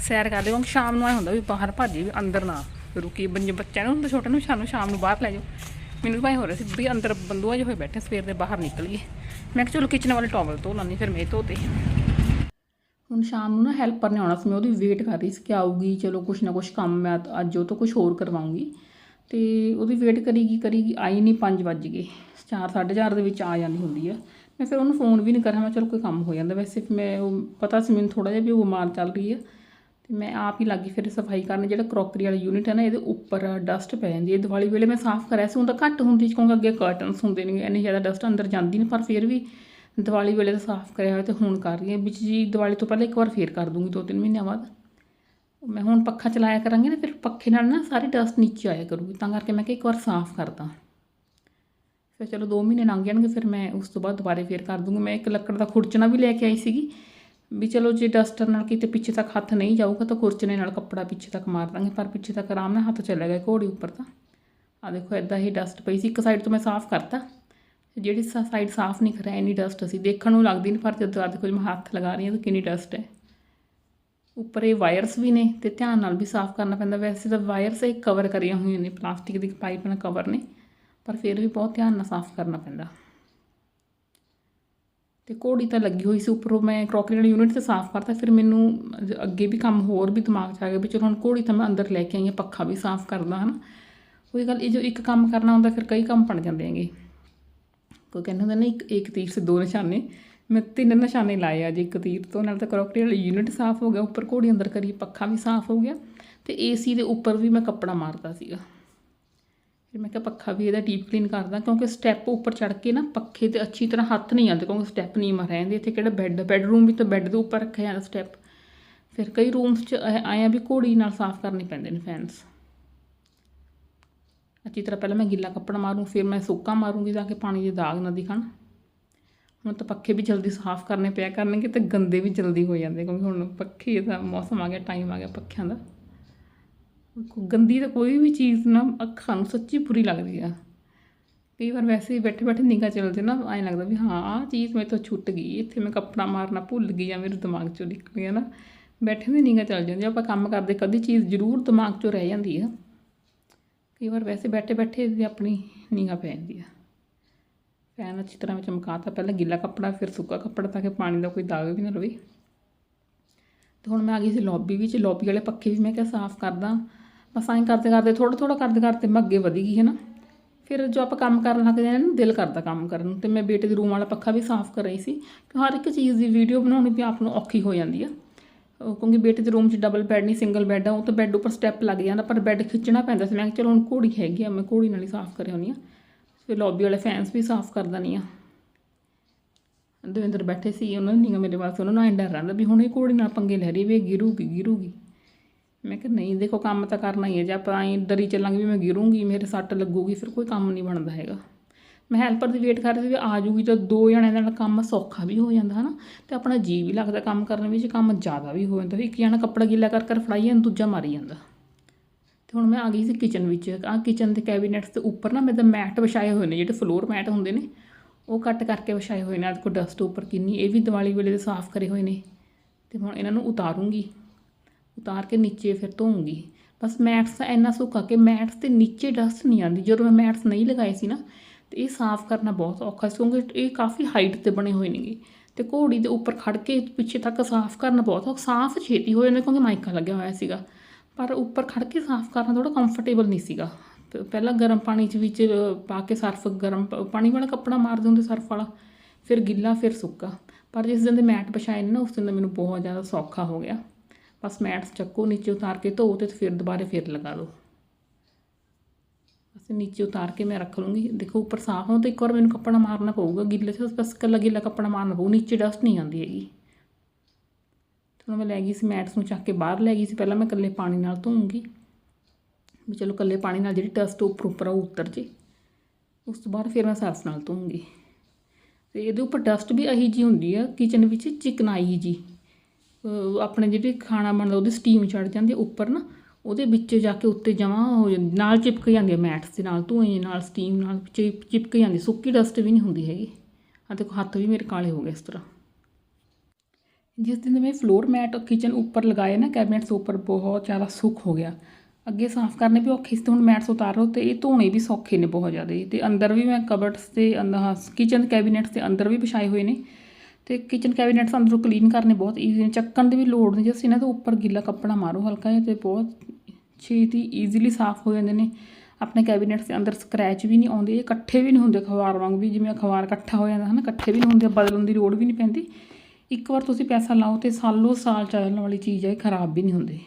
ਸੈਰ ਕਰ ਕਿਉਂਕਿ ਸ਼ਾਮ ਨੂੰ ਆਏ ਹੁੰਦਾ ਵੀ ਬਾਹਰ ਭਾਜੀ ਵੀ ਅੰਦਰ ਨਾ ਰੁਕੀ ਬੱਚਿਆਂ ਨੂੰ ਹੁੰਦਾ ਛੋਟੇ ਨੂੰ, ਸ਼ਾਮ ਨੂੰ ਸ਼ਾਮ ਨੂੰ ਬਾਹਰ ਲੈ ਜਾਓ। ਮੈਨੂੰ ਭਾਈ ਹੋ ਰਿਹਾ ਸੀ ਵੀ ਅੰਦਰ ਬੰਦੂਆ ਜਿਹੇ ਹੋਏ ਬੈਠੇ, ਸਵੇਰ ਦੇ ਬਾਹਰ ਨਿਕਲ ਗਏ। ਮੈਂ ਕਿਹਾ ਚਲੋ ਕਿਚਨ ਵਾਲੇ ਟਾਵਲ ਧੋ ਲਾਂਦੀ ਫਿਰ ਮੈਂ ਧੋਤੇ। ਹੁਣ ਸ਼ਾਮ ਨੂੰ ਨਾ ਹੈਲਪਰ ਨੇ ਆਉਣਾ ਸੀ, ਮੈਂ ਉਹਦੀ ਵੇਟ ਕਰ ਰਹੀ ਸੀ ਕਿ ਆਊਗੀ, ਚਲੋ ਕੁਛ ਨਾ ਕੁਛ ਕੰਮ ਮੈਂ ਅੱਜ- ਉਹ ਤੋਂ ਕੁਛ ਹੋਰ ਕਰਵਾਉਂਗੀ। ਤੇ ਉਹਦੀ ਵੇਟ ਕਰੀਗੀ ਕਰੀਗੀ, ਆਈ ਨਹੀਂ 5 ਵੱਜ ਗਏ। 4 4:30 ਦੇ ਵਿੱਚ ਆ ਜਾਂਦੀ ਹੁੰਦੀ ਆ। ਮੈਂ ਫਿਰ ਉਹਨੂੰ ਫੋਨ ਵੀ ਨਹੀਂ ਕਰਿਆ ਮੈਂ ਚਲੋ ਕੋਈ ਕੰਮ ਹੋ ਜਾਂਦਾ। ਵੈਸੇ ਮੈਂ ਉਹ, ਪਤਾ ਸੀ ਮੈਨੂੰ ਥੋੜਾ ਜਿਹਾ ਵੀ ਉਹ ਬਿਮਾਰ ਚੱਲ ਰਹੀ ਆ। ਤੇ ਮੈਂ ਆਪ ਹੀ ਲੱਗੀ ਫਿਰ ਸਫ਼ਾਈ ਕਰਨ। ਜਿਹੜਾ ਕਰੋਕਰੀ ਵਾਲਾ ਯੂਨਿਟ ਹੈ ਨਾ, ਇਹਦੇ ਉੱਪਰ ਡਸਟ ਪੈ ਜਾਂਦੀ ਹੈ। ਦੀਵਾਲੀ ਵੇਲੇ ਮੈਂ ਸਾਫ਼ ਕਰਿਆ ਸੀ, ਹੁਣ ਤਾਂ ਘੱਟ ਹੁੰਦੀ ਕਿਉਂਕਿ ਅੱਗੇ ਕਰਟਨਸ ਹੁੰਦੇ ਨੇ ਇੰਨੀ ਜ਼ਿਆਦਾ ਡਸਟ ਅੰਦਰ ਜਾਂਦੀ ਨਹੀਂ, ਪਰ ਫਿਰ ਵੀ ਦੀਵਾਲੀ ਵੇਲੇ ਤਾਂ ਸਾਫ਼ ਕਰਿਆ ਹੋਇਆ ਤੇ ਹੁਣ ਕਰ ਰਹੀ ਹਾਂ। ਵਿੱਚ ਜੀ ਦੀਵਾਲੀ ਤੋਂ ਪਹਿਲਾਂ ਇੱਕ ਵਾਰ ਫੇਰ ਕਰ ਦੂੰਗੀ ਦੋ ਤਿੰਨ ਮਹੀਨਿਆਂ ਬਾਅਦ। ਮੈਂ ਹੁਣ ਪੱਖਾ ਚਲਾਇਆ ਕਰਾਂਗੀ ਨਾ, ਫਿਰ ਪੱਖੇ ਨਾਲ ਨਾ ਸਾਰੀ ਡਸਟ ਨੀਚੇ ਆਇਆ ਕਰੂਗੀ, ਤਾਂ ਕਰਕੇ ਮੈਂ ਕਿਹਾ ਇੱਕ ਵਾਰ ਸਾਫ਼ ਕਰਦਾ। ਫਿਰ ਚਲੋ 2 ਮਹੀਨੇ ਲੰਘ ਜਾਣਗੇ, ਫਿਰ ਮੈਂ ਉਸ ਤੋਂ ਬਾਅਦ ਦੁਬਾਰੇ ਫੇਰ ਕਰ ਦੂੰਗੀ। ਮੈਂ ਇੱਕ ਲੱਕੜ ਦਾ ਖੁਰਚਣਾ ਵੀ ਲੈ ਕੇ ਆਈ ਸੀਗੀ ਵੀ ਚਲੋ ਜੇ ਡਸਟਰ ਨਾਲ ਕਿਤੇ ਪਿੱਛੇ ਤੱਕ ਹੱਥ ਨਹੀਂ ਜਾਊਗਾ ਤਾਂ ਕੁਰਚਨੇ ਨਾਲ ਕੱਪੜਾ ਪਿੱਛੇ ਤੱਕ ਮਾਰ ਦਾਂਗੇ, ਪਰ ਪਿੱਛੇ ਤੱਕ ਆਰਾਮ ਨਾਲ ਹੱਥ ਚੱਲਿਆ ਗਿਆ ਘੋੜੀ ਉੱਪਰ ਤਾਂ। ਆ ਦੇਖੋ ਇਦਾਂ ਹੀ ਡਸਟ ਪਈ ਸੀ। ਇੱਕ ਸਾਈਡ ਤੋਂ ਮੈਂ ਸਾਫ਼ ਕਰਤਾ। ਤੇ ਜਿਹੜੀ ਸਾਈਡ ਸਾਫ਼ ਨਹੀਂ ਕਰਿਆ, ਇੰਨੀ ਡਸਟ ਸੀ। ਦੇਖਣ ਨੂੰ ਲੱਗਦੀ ਨਹੀਂ ਪਰ ਜਦੋਂ ਆ ਦੇਖੋ ਜੇ ਮੈਂ ਹੱਥ ਲਗਾ ਰਹੀ ਹਾਂ ਤਾਂ ਕਿੰਨੀ ਡਸਟ ਹੈ। ਉੱਪਰ ਇਹ ਵਾਇਰਸ ਵੀ ਨੇ ਤੇ ਧਿਆਨ ਨਾਲ ਵੀ ਸਾਫ਼ ਕਰਨਾ ਪੈਂਦਾ। ਵੈਸੇ ਤਾਂ ਵਾਇਰਸ ਇਹ ਕਵਰ ਕਰੀਆਂ ਹੋਈਆਂ ਨੇ, ਪਲਾਸਟਿਕ ਦੀ ਪਾਈਪ ਨਾਲ ਕਵਰ ਨੇ, ਪਰ ਫਿਰ ਵੀ ਬਹੁਤ ਧਿਆਨ ਨਾਲ ਸਾਫ਼ ਕਰਨਾ ਪੈਂਦਾ। ਤੇ ਘੋੜੀ ਤਾਂ ਲੱਗੀ ਹੋਈ ਸੀ ਉੱਪਰੋਂ ਮੈਂ ਕਰੋਕਰੀ ਵਾਲੀ ਯੂਨਿਟ ਤੇ ਸਾਫ਼ ਕਰਤਾ, ਫਿਰ ਮੈਨੂੰ ਅੱਗੇ ਵੀ ਕੰਮ ਹੋਰ ਵੀ ਦਿਮਾਗ 'ਚ ਆ ਗਿਆ ਵੀ ਚਲੋ ਹੁਣ ਘੋੜੀ ਤਾਂ ਮੈਂ ਅੰਦਰ ਲੈ ਕੇ ਆਈ ਹਾਂ, ਪੱਖਾ ਵੀ ਸਾਫ਼ ਕਰਦਾ, ਹਨਾ। ਕੋਈ ਗੱਲ, ਇਹ ਜੋ ਇੱਕ ਕੰਮ ਕਰਨਾ ਹੁੰਦਾ, ਫਿਰ ਕਈ ਕੰਮ ਬਣ ਜਾਂਦੇ ਹੈਗੇ। ਕੋਈ ਕਹਿੰਦਾ ਹੁੰਦਾ ਨਾ ਇੱਕ ਇੱਕ ਤੀਰ ਸੇ ਦੋ ਨਿਸ਼ਾਨੇ। ਮੈਂ ਤਿੰਨ ਨਿਸ਼ਾਨੇ ਲਾਏ ਅੱਜ ਇੱਕ ਤੀਰ ਤੋਂ, ਨਾਲ ਤਾਂ ਕਰੋਕਰੀ ਵਾਲਾ ਯੂਨਿਟ ਸਾਫ਼ ਹੋ ਗਿਆ, ਉੱਪਰ ਘੋੜੀ ਅੰਦਰ ਕਰੀ ਪੱਖਾ ਵੀ ਸਾਫ਼ ਹੋ ਗਿਆ। ਤੇ ਏਸੀ ਦੇ ਉੱਪਰ ਵੀ ਮੈਂ ਕੱਪੜਾ ਮਾਰਦਾ ਸੀਗਾ। ਫਿਰ ਮੈਂ ਕਿਹਾ ਪੱਖਾ ਵੀ ਇਹਦਾ ਡੀਪ ਕਲੀਨ ਕਰਦਾ, ਕਿਉਂਕਿ ਸਟੈਪ ਉੱਪਰ ਚੜ ਕੇ ਨਾ ਪੱਖੇ ਤੇ ਅੱਛੀ ਤਰ੍ਹਾਂ ਹੱਥ ਨਹੀਂ ਆਉਂਦੇ, ਕਿਉਂਕਿ ਸਟੈਪ ਨਹੀਂ ਮਰ ਰਹਿੰਦੇ ਇੱਥੇ, ਕਿਹੜਾ ਬੈੱਡ ਬੈੱਡਰੂਮ ਵੀ ਤਾਂ ਬੈੱਡ ਦੇ ਉੱਪਰ ਰੱਖਿਆ ਜਾਂਦਾ ਸਟੈਪ ਫਿਰ ਕਈ ਰੂਮਸ 'ਚ ਆਇਆ ਵੀ ਘੋੜੀ ਨਾਲ ਸਾਫ਼ ਕਰਨੇ ਪੈਂਦੇ ਨੇ ਫੈਨਸ ਅੱਛੀ ਤਰ੍ਹਾਂ ਪਹਿਲਾਂ ਮੈਂ ਗਿੱਲਾ ਕੱਪੜਾ ਮਾਰੂੰ, ਫਿਰ ਮੈਂ ਸੁੱਕਾ ਮਾਰੂੰਗੀ ਤਾਂ ਕਿ ਪਾਣੀ ਦੇ ਦਾਗ ਨਾ ਦਿਖਣ। ਹੁਣ ਤਾਂ ਪੱਖੇ ਵੀ ਜਲਦੀ ਸਾਫ਼ ਕਰਨੇ ਪਿਆ ਕਰਨਗੇ ਤੇ ਗੰਦੇ ਵੀ ਜਲਦੀ ਹੋ ਜਾਂਦੇ, ਕਿਉਂਕਿ ਹੁਣ ਪੱਖੇ ਦਾ ਮੌਸਮ ਆ ਗਿਆ ਟਾਈਮ ਆ ਗਿਆ ਪੱਖਿਆਂ ਦਾ। ਗੰਦੀ ਤਾਂ ਕੋਈ ਵੀ ਚੀਜ਼ ਨਾ, ਅੱਖਾਂ ਨੂੰ ਸੱਚੀ ਬੁਰੀ ਲੱਗਦੀ ਆ। ਕਈ ਵਾਰ ਵੈਸੇ ਹੀ ਬੈਠੇ ਬੈਠੇ ਨਿਗਾਹ ਚੱਲਦੇ ਨਾ, ਐਂ ਲੱਗਦਾ ਵੀ ਹਾਂ, ਆਹ ਚੀਜ਼ ਮੇਰੇ ਤੋਂ ਛੁੱਟ ਗਈ, ਇੱਥੇ ਮੈਂ ਕੱਪੜਾ ਮਾਰਨਾ ਭੁੱਲ ਗਈ ਜਾਂ ਮੇਰੇ ਦਿਮਾਗ ਚੋਂ ਨਿਕਲ ਗਿਆ ਨਾ। ਬੈਠੇ ਦੀ ਨਿਗਾਹ ਚੱਲ ਜਾਂਦੀ ਆਪਾਂ ਕੰਮ ਕਰਦੇ ਕਦੀ ਚੀਜ਼ ਜ਼ਰੂਰ ਦਿਮਾਗ ਚੋਂ ਰਹਿ ਜਾਂਦੀ ਆ। ਕਈ ਵਾਰ ਵੈਸੇ ਬੈਠੇ ਬੈਠੇ ਵੀ ਆਪਣੀ ਨਿਗਾਹ ਪੈ ਜਾਂਦੀ ਆ। ਫੈਨ ਅੱਛੀ ਤਰ੍ਹਾਂ ਵਿੱਚ ਚਮਕਾਤਾ ਪਹਿਲਾਂ ਗਿੱਲਾ ਕੱਪੜਾ, ਫਿਰ ਸੁੱਕਾ ਕੱਪੜਾ ਤਾਂ ਕਿ ਪਾਣੀ ਦਾ ਕੋਈ ਦਾਗ ਵੀ ਨਾ ਰਵੇ। ਤੇ ਹੁਣ ਮੈਂ ਆ ਗਈ ਸੀ ਲੌਬੀ ਵਿੱਚ ਲੌਬੀ ਵਾਲੇ ਪੱਖੇ ਵੀ ਮੈਂ ਕਿਹਾ ਸਾਫ਼ ਕਰਦਾ। ਬਸ ਐਂ ਕਰਦੇ ਕਰਦੇ ਥੋੜਾ ਥੋੜਾ ਕਰਦੇ ਕਰਦੇ ਮੈਂ ਅੱਗੇ ਵਧੀ ਗਈ ਹੈ ਨਾ ਫਿਰ ਜੋ ਆਪਾਂ ਕੰਮ ਕਰਨ ਲੱਗਦੇ ਜਾਂਦੇ ਨਾ ਦਿਲ ਕਰਦਾ ਕੰਮ ਕਰਨ ਨੂੰ। ਤੇ ਮੈਂ ਬੇਟੇ ਦੇ ਰੂਮ ਵਾਲਾ ਪੱਖਾ ਵੀ ਸਾਫ਼ ਕਰ ਰਹੀ ਸੀ ਕਿ ਹਰ ਇੱਕ ਚੀਜ਼ ਦੀ ਵੀਡੀਓ ਬਣਾਉਣੀ ਵੀ ਆਪ ਨੂੰ ਔਖੀ ਹੋ ਜਾਂਦੀ ਆ। ਉਹ ਕਿਉਂਕਿ ਬੇਟੇ ਦੇ ਰੂਮ 'ਚ ਡਬਲ ਬੈੱਡ ਨਹੀਂ ਸਿੰਗਲ ਬੈੱਡ ਆ, ਉਹ ਤਾਂ ਬੈੱਡ ਉੱਪਰ ਸਟੈਪ ਲੱਗ ਜਾਂਦਾ, ਪਰ ਬੈੱਡ ਖਿੱਚਣਾ ਪੈਂਦਾ ਸੀ। ਮੈਂ ਕਿਹਾ ਚਲੋ ਹੁਣ ਘੋੜੀ ਹੈਗੀ ਆ, ਮੈਂ ਘੋੜੀ ਨਾਲ ਹੀ ਸਾਫ਼ ਕਰਿਆ ਹੁੰਦੀ ਆ। ਫਿਰ ਲੌਬੀ ਵਾਲੇ ਫੈਨਸ ਵੀ ਸਾਫ਼ ਕਰ ਦਿੰਦੀ ਆ। ਦਵਿੰਦਰ ਬੈਠੇ ਸੀ, ਉਹਨਾਂ ਨੇ ਨਹੀਂ ਮੇਰੇ ਵਾਸਤੇ, ਉਹਨਾਂ ਨੂੰ ਐਂ ਡਰ ਰਹਿੰਦਾ ਵੀ ਹੁਣ ਇਹ ਘੋੜੀ ਨਾਲ ਪੰਗੇ ਲੈ ਰਹੀ ਵੀ ਇਹ ਗਿਰੂਗੀ ਗਿਰੂਗੀ। ਮੈਂ ਕਿਹਾ ਨਹੀਂ, ਦੇਖੋ ਕੰਮ ਤਾਂ ਕਰਨਾ ਹੀ ਹੈ, ਜੇ ਆਪਾਂ ਐਂ ਡਰੀ ਚੱਲਾਂਗੇ ਵੀ ਮੈਂ ਗਿਰੂੰਗੀ, ਮੇਰੇ ਸੱਟ ਲੱਗੂਗੀ, ਫਿਰ ਕੋਈ ਕੰਮ ਨਹੀਂ ਬਣਦਾ ਹੈਗਾ। ਮੈਂ ਹੈਲਪਰ ਦੀ ਵੇਟ ਕਰ ਰਹੀ ਸੀ ਵੀ ਆ ਜੂਗੀ ਤਾਂ ਦੋ ਜਣਿਆਂ ਨਾਲ ਕੰਮ ਸੌਖਾ ਵੀ ਹੋ ਜਾਂਦਾ, ਹਨਾ? ਤੇ ਆਪਣਾ ਜੀ ਵੀ ਲੱਗਦਾ ਕੰਮ ਕਰਨ ਵਿੱਚ, ਕੰਮ ਜ਼ਿਆਦਾ ਵੀ ਹੋ ਜਾਂਦਾ ਇੱਕ ਜਣਾ ਕੱਪੜਾ ਗਿੱਲਾ ਕਰ ਕਰ ਫੜਾਈ ਜਾਂਦਾ, ਦੂਜਾ ਮਾਰੀ ਜਾਂਦਾ। ਤੇ ਹੁਣ ਮੈਂ ਆ ਗਈ ਸੀ ਕਿਚਨ ਵਿੱਚ, ਆ ਕਿਚਨ ਦੇ ਕੈਬਿਨੇਟਸ ਦੇ ਉੱਪਰ ਨਾ ਮੇਰੇ ਤਾਂ ਮੈਟ ਵਿਛਾਏ ਹੋਏ ਨੇ, ਜਿਹੜੇ ਫਲੋਰ ਮੈਟ ਹੁੰਦੇ ਨੇ, ਉਹ ਕੱਟ ਕਰਕੇ ਵਿਛਾਏ ਹੋਏ ਨੇ, ਅੱਜ ਕੋ ਡਸਟ ਉੱਪਰ ਕਿੰਨੀ, ਇਹ ਵੀ ਦੀਵਾਲੀ ਵੇਲੇ ਦੇ ਸਾਫ਼ ਕਰੇ ਹੋਏ ਨੇ। ਤੇ ਹੁਣ ਇਹਨਾਂ ਨੂੰ ਉਤਾਰੂੰਗੀ। ਉਤਾਰ ਕੇ ਨੀਚੇ ਫਿਰ ਧੋਉਂਗੀ ਬਸ ਮੈਟਸ ਦਾ ਇੰਨਾ ਸੁੱਕਾ ਕਿ ਮੈਟਸ ਤੇ ਨੀਚੇ ਡਸਟ ਨਹੀਂ ਆਉਂਦੀ। ਜਦੋਂ ਮੈਂ ਮੈਟਸ ਨਹੀਂ ਲਗਾਏ ਸੀ ਨਾ, ਤੇ ਇਹ ਸਾਫ਼ ਕਰਨਾ ਬਹੁਤ ਔਖਾ ਸੀ, ਕਿਉਂਕਿ ਇਹ ਕਾਫੀ ਹਾਈਟ ਤੇ ਬਣੇ ਹੋਏ ਨੇਗੇ। ਤੇ ਘੋੜੀ ਦੇ ਉੱਪਰ ਖੜ ਕੇ ਪਿੱਛੇ ਤੱਕ ਸਾਫ਼ ਕਰਨਾ ਬਹੁਤ ਔਖਾ, ਸਾਫ਼ ਛੇਤੀ ਹੋ ਜਾਂਦਾ ਕਿਉਂਕਿ ਮਾਈਕਾ ਲੱਗਿਆ ਹੋਇਆ ਸੀਗਾ। ਪਰ ਉੱਪਰ ਖੜ ਕੇ ਸਾਫ਼ ਕਰਨਾ ਥੋੜਾ ਕੰਫਰਟੇਬਲ ਨਹੀਂ ਸੀਗਾ। ਪ- ਪਹਿਲਾਂ ਗਰਮ ਪਾਣੀ 'ਚ ਵਿੱਚ ਪਾ ਕੇ ਸਰਫ ਗਰਮ ਪਾਣੀ ਵਾਲਾ ਕੱਪੜਾ ਮਾਰਦੇ ਹੁੰਦੇ ਸਰਫ ਵਾਲਾ, ਫਿਰ ਗਿੱਲਾ, ਫਿਰ ਸੁੱਕਾ। ਪਰ ਜਿਸ ਦਿਨ ਦੇ ਮੈਟ ਵਿਛਾਏ ਨੇ ਨਾ, ਉਸ ਦਿਨ ਦਾ ਮੈਨੂੰ ਬਹੁਤ ਜ਼ਿਆਦਾ ਸੌਖਾ ਹੋ ਗਿਆ। ਬਸ ਮੈਟਸ ਚੱਕੋ, ਨੀਚੇ ਉਤਾਰ ਕੇ ਧੋ ਤੇ ਫਿਰ ਦੁਬਾਰੇ ਫਿਰ ਲਗਾ ਦਿਓ ਬਸ ਨੀਚੇ ਉਤਾਰ ਕੇ ਮੈਂ ਰੱਖ ਲੂੰਗੀ। ਦੇਖੋ, ਉੱਪਰ ਸਾਫ਼ ਹੋ ਤਾਂ ਇੱਕ ਵਾਰ ਮੈਨੂੰ ਕੱਪੜਾ ਮਾਰਨਾ ਪਊਗਾ। ਗਿੱਲੇ 'ਚ ਬਸ ਕੱਲਾ ਗਿੱਲਾ ਕੱਪੜਾ ਮਾਰਨਾ ਪਊ। ਨੀਚੇ ਡਸਟ ਨਹੀਂ ਆਉਂਦੀ ਹੈਗੀ। ਚਲੋ, ਮੈਂ ਲੈ ਗਈ ਸੀ ਮੈਟਸ ਨੂੰ ਚੱਕ ਕੇ ਬਾਹਰ ਲੈ ਗਈ ਸੀ। ਪਹਿਲਾਂ ਮੈਂ ਇਕੱਲੇ ਪਾਣੀ ਨਾਲ ਧੋਉਂਗੀ ਵੀ ਚਲੋ, ਇਕੱਲੇ ਪਾਣੀ ਨਾਲ ਜਿਹੜੀ ਡਸਟ ਉੱਪਰ ਉੱਪਰ ਆ, ਉਹ ਉਤਰ ਜੇ। ਉਸ ਤੋਂ ਬਾਅਦ ਫਿਰ ਮੈਂ ਸਰਫ ਨਾਲ ਧੋਉਂਗੀ ਤੇ ਇਹਦੇ ਉੱਪਰ ਡਸਟ ਵੀ ਇਹੀ ਜੀ ਹੁੰਦੀ ਆ, ਕਿਚਨ ਵਿੱਚ ਚਿਕਨਾਈ ਜੀ। ਆਪਣੇ ਜਿਹੜੇ ਖਾਣਾ ਬਣਦਾ ਉਹਦੀ ਸਟੀਮ ਚੜ ਜਾਂਦੀ ਆ ਉੱਪਰ ਨਾ, ਉਹਦੇ ਵਿੱਚ ਜਾ ਕੇ ਉੱਤੇ ਜਮਾ ਹੋ ਜਾਂਦੀ, ਨਾਲ ਚਿਪਕ ਜਾਂਦੀ ਹੈ ਮੈਟਸ ਦੇ ਨਾਲ, ਧੂਏ ਨਾਲ ਸਟੀਮ ਨਾਲ ਚਿਪ ਚਿਪਕ ਜਾਂਦੀ, ਸੁੱਕੀ ਡਸਟ ਵੀ ਨਹੀਂ ਹੁੰਦੀ ਹੈਗੀ। ਆ ਦੇਖੋ, ਹੱਥ ਵੀ ਮੇਰੇ ਕਾਲੇ ਹੋ ਗਏ ਇਸ ਤਰ੍ਹਾਂ। ਜਿਸ ਦਿਨ ਮੈਂ ਫਲੋਰ ਮੈਟ ਕਿਚਨ ਉੱਪਰ ਲਗਾਏ ਨਾ ਕੈਬਨਿਟਸ ਉੱਪਰ ਬਹੁਤ ਜ਼ਿਆਦਾ ਸੁੱਕ ਹੋ ਗਿਆ। ਅੱਗੇ ਸਾਫ਼ ਕਰਨੇ ਵੀ ਔਖੇ ਸੀ ਤੇ ਹੁਣ ਮੈਟਸ ਉਤਾਰੋ ਤੇ ਇਹ ਧੋਣੇ ਵੀ ਸੌਖੇ ਨੇ ਬਹੁਤ ਜ਼ਿਆਦਾ। ਤੇ ਅੰਦਰ ਵੀ ਮੈਂ ਕਬਰਡਸ ਤੇ, ਅੰਦਰ ਕਿਚਨ ਕੈਬਨਿਟਸ ਦੇ ਅੰਦਰ ਵੀ ਵਿਛਾਏ ਹੋਏ ਨੇ। ਤੇ ਕਿਚਨ ਕੈਬਨਿਟਸ ਅੰਦਰੋਂ ਕਲੀਨ ਕਰਨੇ ਬਹੁਤ ਈਜ਼ੀ ਨੇ, ਚੱਕਣ ਦੀ ਵੀ ਲੋੜ ਨਹੀਂ ਜਸ ਇਹਨਾਂ ਤੋਂ ਉੱਪਰ ਗਿੱਲਾ ਕੱਪੜਾ ਮਾਰੋ ਹਲਕਾ ਜਿਹਾ ਤੇ ਬਹੁਤ ਛੇਤੀ ਈਜ਼ੀਲੀ ਸਾਫ਼ ਹੋ ਜਾਂਦੇ ਨੇ। ਆਪਣੇ ਕੈਬਨਿਟਸ ਦੇ ਅੰਦਰ ਸਕ੍ਰੈਚ ਵੀ ਨਹੀਂ ਆਉਂਦੇ ਇਹ ਇਕੱਠੇ ਵੀ ਨਹੀਂ ਹੁੰਦੇ ਅਖਬਾਰ ਵਾਂਗ ਵੀ, ਜਿਵੇਂ ਅਖਬਾਰ ਇਕੱਠਾ ਹੋ ਜਾਂਦਾ ਹੈ ਨਾ ਇਕੱਠੇ ਵੀ ਨਹੀਂ ਹੁੰਦੇ, ਬਦਲਣ ਦੀ ਲੋੜ ਵੀ ਨਹੀਂ ਪੈਂਦੀ। ਇੱਕ ਵਾਰ ਤੁਸੀਂ ਪੈਸਾ ਲਾਓ ਤੇ ਸਾਲੋ ਸਾਲ ਚੱਲਣ ਵਾਲੀ ਚੀਜ਼ ਹੈ ਇਹ ਖਰਾਬ ਵੀ ਨਹੀਂ ਹੁੰਦੀ।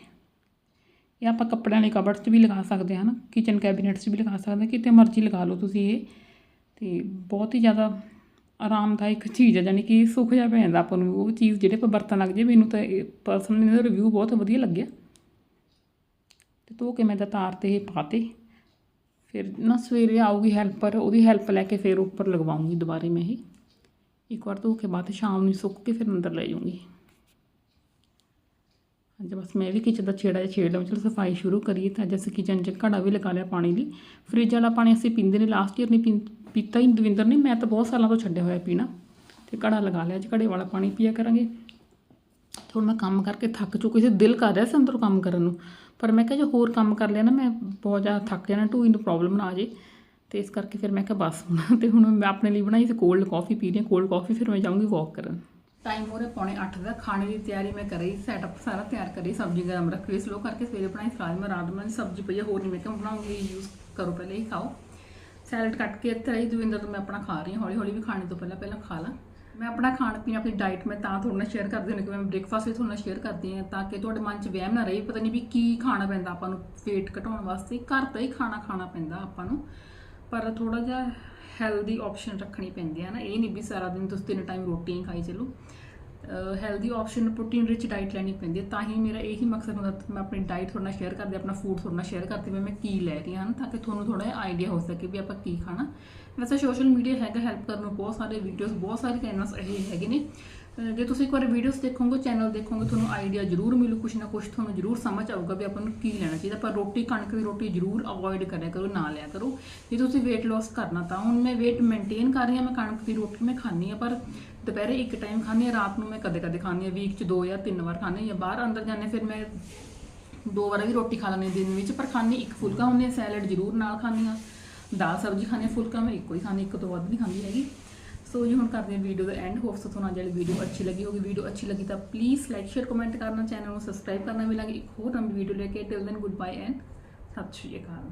ਇਹ ਆਪਾਂ ਕੱਪੜਿਆਂ ਲਈ ਕਬਰਡ 'ਚ ਵੀ ਲਗਾ ਸਕਦੇ ਹਾਂ ਨਾ ਕਿਚਨ ਕੈਬਨਿਟਸ 'ਚ ਵੀ ਲਗਾ ਸਕਦੇ ਕਿਤੇ ਮਰਜ਼ੀ ਲਗਾ ਲਓ ਤੁਸੀਂ ਇਹ। ਤੇ ਬਹੁਤ ਹੀ ਜ਼ਿਆਦਾ ਆਰਾਮਦਾਇਕ ਚੀਜ਼ ਹੈ ਜਾਨੀ ਕਿ ਸੁੱਖ ਜਾ ਪੈ ਜਾਂਦਾ ਆਪਾਂ ਨੂੰ, ਉਹ ਚੀਜ਼ ਜਿਹੜੇ ਆਪਾਂ ਵਰਤਣ ਲੱਗ ਜੇ ਮੈਨੂੰ ਤਾਂ ਪਰਸਨਲੀ ਇਹਦਾ ਰਿਵਿਊ ਬਹੁਤ ਵਧੀਆ ਲੱਗਿਆ। ਤੇ ਧੋ ਕੇ ਮੈਂ ਤਾਂ ਤਾਰ ਤੇ ਇਹ ਪਾਤੇ ਫਿਰ ਨਾ ਸਵੇਰੇ ਆਊਗੀ ਹੈਲਪਰ ਉਹਦੀ ਹੈਲਪ ਲੈ ਕੇ ਫਿਰ ਉੱਪਰ ਲਗਵਾਉਂਗੀ ਦੁਬਾਰੇ ਮੈਂ ਇਹ। ਇੱਕ ਵਾਰ ਧੋ ਕੇ ਬਾਅਦ ਸ਼ਾਮ ਨੂੰ ਸੁੱਕ ਕੇ ਫਿਰ ਅੰਦਰ ਲੈ ਜਾਊਂਗੀ। ਅੱਜ ਬਸ ਮੈਂ ਵੀ ਕਿਚਨ ਦਾ ਛੇੜਾ ਜਿਹਾ ਛੇੜ ਲਵਾਂ ਚਲੋ ਸਫ਼ਾਈ ਸ਼ੁਰੂ ਕਰੀਏ ਤਾਂ ਅੱਜ ਅਸੀਂ ਕਿਚਨ 'ਚ ਘੜਾ ਵੀ ਲਗਾ ਲਿਆ ਪਾਣੀ ਲਈ। ਫ੍ਰਿਜ ਵਾਲਾ ਪਾਣੀ ਅਸੀਂ ਪੀਂਦੇ ਨੇ ਲਾਸਟ ਈਅਰ ਨਹੀਂ ਪੀਂ- ਪੀਤਾ ਹੀ ਦਵਿੰਦਰ ਨੇ। ਮੈਂ ਤਾਂ ਬਹੁਤ ਸਾਲਾਂ ਤੋਂ ਛੱਡਿਆ ਹੋਇਆ ਪੀਣਾ। ਤੇ ਘੜਾ ਲਗਾ ਲਿਆ, ਅੱਜ ਘੜੇ ਵਾਲਾ ਪਾਣੀ ਪੀਆ ਕਰਾਂਗੇ। ਹੁਣ ਮੈਂ ਕੰਮ ਕਰਕੇ ਥੱਕ ਚੁੱਕੀ ਸੀ, ਦਿਲ ਕਰ ਰਿਹਾ ਸੀ ਅੰਦਰੋਂ ਕੰਮ ਕਰਨ ਨੂੰ। ਪਰ ਮੈਂ ਕਿਹਾ ਜੇ ਹੋਰ ਕੰਮ ਕਰ ਲਿਆ ਨਾ, ਮੈਂ ਬਹੁਤ ਜ਼ਿਆਦਾ ਥੱਕ ਜਾਣਾ ਢੂਈ ਨੂੰ ਪ੍ਰੋਬਲਮ ਨਾ ਆ ਜੇ। ਤੇ ਇਸ ਕਰਕੇ ਫਿਰ ਮੈਂ ਕਿਹਾ ਬਸ ਹੁਣ। ਤੇ ਹੁਣ ਮੈਂ ਆਪਣੇ ਲਈ ਬਣਾਈ ਸੀ ਕੋਲਡ ਕਾਫੀ ਪੀ ਰਹੀ ਹਾਂ। ਕੋਲਡ ਕਾਫੀ ਫਿਰ ਮੈਂ ਜਾਊਂਗੀ ਵਾਕ ਕਰਨ। ਟਾਈਮ ਹੋ ਰਿਹਾ ਪੌਣੇ 8 ਦਾ, ਖਾਣੇ ਦੀ ਤਿਆਰੀ ਮੈਂ ਕਰ ਰਹੀ ਸੈਟਅਪ ਸਾਰਾ ਤਿਆਰ ਕਰੀ, ਸਬਜ਼ੀ ਗਰਮ ਰੱਖੀ ਲਈ ਸਲੋ ਕਰਕੇ ਸਵੇਰੇ ਬਣਾਈ ਫਰਾਜ ਮੈਂ ਰਾਤ ਨੂੰ ਸਬਜ਼ੀ ਪਈ ਹੈ ਹੋਰ ਨਹੀਂ ਮੈਂ ਕਿਹਾ ਬਣਾਉਂਗੀ ਯੂਜ਼ ਕਰੋ ਪਹਿਲੇ ਹੀ, ਖਾਓ। ਸੈਲਡ ਕੱਟ ਕੇ ਇੱਥੇ ਰਹੀ, ਦਵਿੰਦਰ ਤੋਂ ਮੈਂ ਆਪਣਾ ਖਾ ਰਹੀ ਹਾਂ ਹੌਲੀ ਹੌਲੀ ਵੀ ਖਾਣੇ ਤੋਂ ਪਹਿਲਾਂ ਪਹਿਲਾਂ ਖਾ ਲਾਂ। ਮੈਂ ਆਪਣਾ ਖਾਣ ਪੀਣ, ਆਪਣੀ ਡਾਈਟ ਮੈਂ ਤਾਂ ਤੁਹਾਡੇ ਨਾਲ ਸ਼ੇਅਰ ਕਰਦੀ ਹਾਂ ਕਿ ਮੈਂ ਬ੍ਰੇਕਫਾਸਟ ਵੀ ਤੁਹਾਡੇ ਨਾਲ ਸ਼ੇਅਰ ਕਰਦੀ ਹਾਂ, ਤਾਂ ਕਿ ਤੁਹਾਡੇ ਮਨ 'ਚ ਵਹਿਮ ਨਾ ਰਹੇ, ਪਤਾ ਨਹੀਂ ਵੀ ਕੀ ਖਾਣਾ ਪੈਂਦਾ ਆਪਾਂ ਨੂੰ, weight ਘਟਾਉਣ ਵਾਸਤੇ, ਘਰ ਦਾ ਹੀ ਖਾਣਾ ਖਾਣਾ ਪੈਂਦਾ ਆਪਾਂ ਨੂੰ। ਪਰ ਥੋੜਾ ਜਿਹਾ ਹੈਲਦੀ ਆਪਸ਼ਨ ਰੱਖਣੀ ਪੈਂਦੀ ਹੈ ਨਾ ਇਹ ਨਹੀਂ ਵੀ ਸਾਰਾ ਦਿਨ ਤੁਸੀਂ ਤਿੰਨ ਟਾਈਮ ਰੋਟੀ ਹੀ ਖਾਈ ਚੱਲੋ। Healthy option protein rich diet ਲੈਣੀ ਪੈਂਦੀ ਹੈ ਤਾਂ ਹੀ ਮੇਰਾ ਇਹੀ ਮਕਸਦ ਹੁੰਦਾ ਮੈਂ ਆਪਣੀ ਡਾਈਟ ਤੁਹਾਡੇ ਨਾਲ ਸ਼ੇਅਰ ਕਰਦੀ ਆਪਣਾ ਫੂਡ ਤੁਹਾਡੇ ਨਾਲ ਸ਼ੇਅਰ ਕਰਦੀ ਵੀ ਮੈਂ ਕੀ ਲੈ ਰਹੀ ਹਾਂ ਨਾ, ਤਾਂ ਕਿ ਤੁਹਾਨੂੰ ਥੋੜਾ ਜਿਹਾ ਆਈਡੀਆ ਹੋ ਸਕੇ ਵੀ ਆਪਾਂ ਕੀ ਖਾਣਾ। ਵੈਸੇ ਸੋਸ਼ਲ ਮੀਡੀਆ ਹੈਗਾ ਹੈਲਪ ਕਰਨ ਨੂੰ ਬਹੁਤ ਸਾਰੇ ਵੀਡੀਓਜ਼ ਬਹੁਤ ਸਾਰੇ ਚੈਨਲਸ ਇਹ ਹੈਗੇ ਨੇ। ਜੇ ਤੁਸੀਂ ਇੱਕ ਵਾਰ ਵੀਡੀਓਜ਼ ਦੇਖੋਗੇ ਚੈਨਲ ਦੇਖੋਗੇ, ਤੁਹਾਨੂੰ ਆਈਡੀਆ ਜ਼ਰੂਰ ਮਿਲੂ, ਕੁਛ ਨਾ ਕੁਛ ਤੁਹਾਨੂੰ ਜ਼ਰੂਰ ਸਮਝ ਆਊਗਾ ਵੀ ਆਪਾਂ ਨੂੰ ਕੀ ਲੈਣਾ ਚਾਹੀਦਾ। ਪਰ ਰੋਟੀ, ਕਣਕ ਦੀ ਰੋਟੀ ਜ਼ਰੂਰ ਅਵੋਇਡ ਕਰਿਆ ਕਰੋ, ਨਾ ਲਿਆ ਕਰੋ। ਜੇ ਤੁਸੀਂ weight loss ਕਰਨਾ ਤਾਂ ਹੁਣ ਮੈਂ weight ਮੇਨਟੇਨ ਕਰ ਰਹੀ ਹਾਂ, ਮੈਂ ਕਣਕ ਦੀ ਰੋਟੀ ਮੈਂ ਖਾਂਦੀ ਹਾਂ, ਪਰ ਦੁਪਹਿਰੇ ਇੱਕ ਟਾਈਮ ਖਾਂਦੀ ਹਾਂ, ਰਾਤ ਨੂੰ ਮੈਂ ਕਦੇ ਕਦੇ ਖਾਂਦੀ ਹਾਂ ਵੀਕ 'ਚ ਦੋ ਜਾਂ ਤਿੰਨ ਵਾਰ ਖਾਂਦੀ ਹਾਂ, ਜਾਂ ਬਾਹਰ ਅੰਦਰ ਜਾਂਦੇ ਫਿਰ ਮੈਂ ਦੋ ਵਾਰ ਵੀ ਰੋਟੀ ਖਾ ਲੈਂਦੀ ਹਾਂ ਦਿਨ ਵਿੱਚ, ਪਰ ਖਾਂਦੀ ਇੱਕ ਫੁਲਕਾ ਹੁੰਦੀ ਹੈ ਸੈਲਡ ਜ਼ਰੂਰ ਨਾਲ ਖਾਂਦੀ ਹਾਂ। ਦਾਲ, ਸਬਜ਼ੀ ਖਾਂਦੀ ਹਾਂ, ਫੁਲਕਾ ਮੈਂ ਇੱਕੋ ਹੀ ਖਾਂਦੀ ਇੱਕ ਤੋਂ ਵੱਧ ਨਹੀਂ ਖਾਂਦੀ ਹੈਗੀ। ਸੋ ਜੀ ਹੁਣ ਕਰਦੇ ਹਾਂ ਵੀਡੀਓ ਦਾ ਐਂਡ ਹੋਪਸ ਤੁਹਾਨੂੰ ਅੱਜ ਵਾਲੀ ਵੀਡੀਓ ਅੱਛੀ ਲੱਗੀ ਹੋਗੀ ਵੀਡੀਓ ਅੱਛੀ ਲੱਗੀ ਤਾਂ ਪਲੀਜ਼ ਲਾਈਕ ਸ਼ੇਅਰ ਕਮੈਂਟ ਕਰਨਾ। ਚੈਨਲ ਨੂੰ ਸਬਸਕ੍ਰਾਈਬ ਕਰਨਾ ਮਿਲਾਂਗੇ ਇੱਕ ਹੋਰ ਨਵੀਂ ਵੀਡੀਓ ਲੈ ਕੇ। Till then good bye and ਸਤਿ ਸ਼੍ਰੀ ਅਕਾਲ।